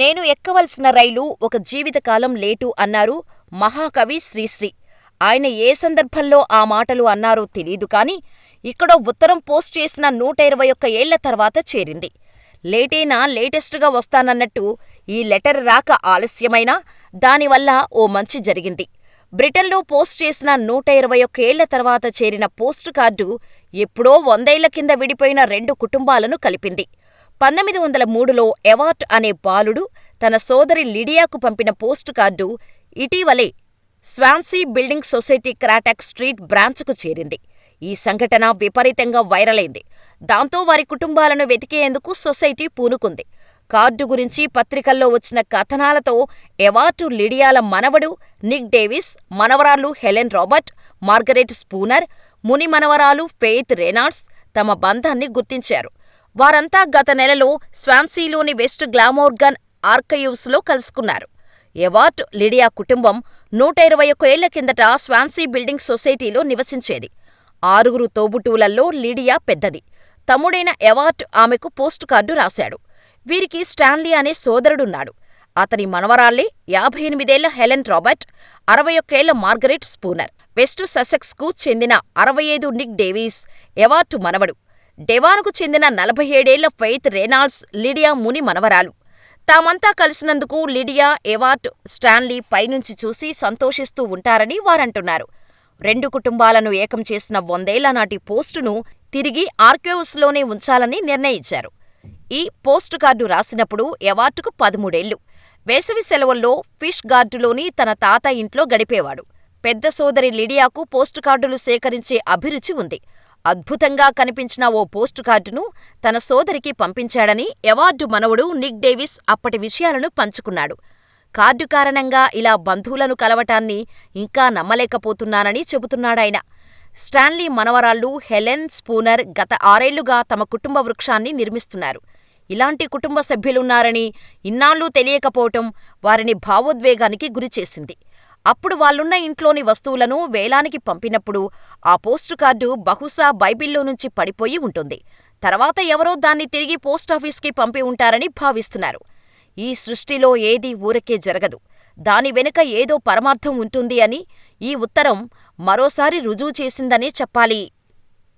నేను ఎక్కవలసిన రైలు ఒక జీవితకాలం లేటు అన్నారు మహాకవి శ్రీశ్రీ. ఆయన ఏ సందర్భంలో ఆ మాటలు అన్నారో తెలీదు కానీ, ఇక్కడో ఉత్తరం పోస్ట్ చేసిన నూట ఇరవై ఒక్క ఏళ్ళ తర్వాత చేరింది. లేటైనా లేటెస్టుగా వస్తానన్నట్టు ఈ లెటర్ రాక ఆలస్యమైనా దానివల్ల ఓ మంచి జరిగింది. బ్రిటన్లో పోస్ట్ చేసిన నూట ఇరవై ఒక్క ఏళ్ళ తర్వాత చేరిన పోస్ట్ కార్డు ఎప్పుడో వందేళ్ళ కింద విడిపోయిన రెండు కుటుంబాలను కలిపింది. పంతొమ్మిది వందల మూడులో ఎవార్ట్ అనే బాలుడు తన సోదరి లిడియాకు పంపిన పోస్ట్ కార్డు ఇటీవలే Swansea building society Craddock street బ్రాంచ్కు చేరింది. ఈ సంఘటన విపరీతంగా వైరలైంది. దాంతో వారి కుటుంబాలను వెతికేందుకు సొసైటీ పూనుకుంది. కార్డు గురించి పత్రికల్లో వచ్చిన కథనాలతో ఎవార్టు లిడియాల మనవడు నిక్ డేవిస్, మనవరాలు హెలెన్ రాబర్ట్, మార్గరెట్ స్పూనర్, ముని మనవరాలు ఫెయిత్ రేనాల్డ్స్ తమ బంధాన్ని గుర్తించారు. వారంతా గత నెలలో స్వాన్సీలోని వెస్ట్ గ్లామోర్గన్ ఆర్కైవ్స్లో కలుసుకున్నారు. ఎవార్ట్ లిడియా కుటుంబం నూట ఇరవై ఒక ఏళ్ళ కిందట స్వాన్సీ బిల్డింగ్ సొసైటీలో నివసించేది. ఆరుగురు తోబుటూలల్లో లిడియా పెద్దది. తమ్ముడైన ఎవార్ట్ ఆమెకు పోస్ట్ కార్డు రాశాడు. వీరికి స్టాన్లీ అనే సోదరుడున్నాడు. అతని మనవరాళ్ళే యాభై ఎనిమిదేళ్ళ హెలెన్ రాబర్ట్, అరవై ఒక్కేళ్ళ మార్గరెట్ స్పూనర్. వెస్ట్ ససెక్స్కు చెందిన అరవై ఐదు నిక్ డేవిస్ ఎవార్ట్ మనవడు. డెవాన్కు చెందిన నలభై ఏడేళ్ళ ఫెయిత్ రేనాల్డ్స్ లిడియా ముని మనవరాలు. తామంతా కలిసినందుకు లిడియా, ఎవార్ట్ స్టాన్లీ పైనుంచి చూసి సంతోషిస్తూ ఉంటారని వారంటున్నారు. రెండు కుటుంబాలను ఏకం చేసిన వందేళ్ళ నాటి పోస్టును తిరిగి ఆర్కైవ్స్లోనే ఉంచాలని నిర్ణయించారు. ఈ పోస్ట్ కార్డు రాసినప్పుడు ఎవార్టుకు పదమూడేళ్ళు. వేసవి సెలవుల్లో ఫిష్ గార్డులోని తన తాత ఇంట్లో గడిపేవాడు. పెద్ద సోదరి లిడియాకు పోస్ట్ కార్డులు సేకరించే అభిరుచి ఉంది. అద్భుతంగా కనిపించిన ఓ పోస్ట్ కార్డును తన సోదరికి పంపించాడని ఎవార్డు మనవడు నిక్ డేవిస్ అప్పటి విషయాలను పంచుకున్నాడు. కార్డు కారణంగా ఇలా బంధువులను కలవటాన్ని ఇంకా నమ్మలేకపోతున్నానని చెబుతున్నాడాయన. స్టాన్లీ మనవరాళ్ళు హెలెన్, స్పూనర్ గత ఆరేళ్ళుగా తమ కుటుంబ వృక్షాన్ని నిర్మిస్తున్నారు. ఇలాంటి కుటుంబ సభ్యులున్నారని ఇన్నాళ్ళూ తెలియకపోవటం వారిని భావోద్వేగానికి గురిచేసింది. అప్పుడు వాళ్ళున్న ఇంట్లోని వస్తువులను వేలానికి పంపినప్పుడు ఆ పోస్టు కార్డు బహుశా బైబిల్లోనుంచి పడిపోయి ఉంటుంది. తర్వాత ఎవరో దాన్ని తిరిగి పోస్టాఫీసుకి పంపి ఉంటారని భావిస్తున్నారు. ఈ సృష్టిలో ఏదీ ఊరకే జరగదు. దాని వెనుక ఏదో పరమార్థం ఉంటుంది అని ఈ ఉత్తరం మరోసారి రుజువు చేసిందనే చెప్పాలి.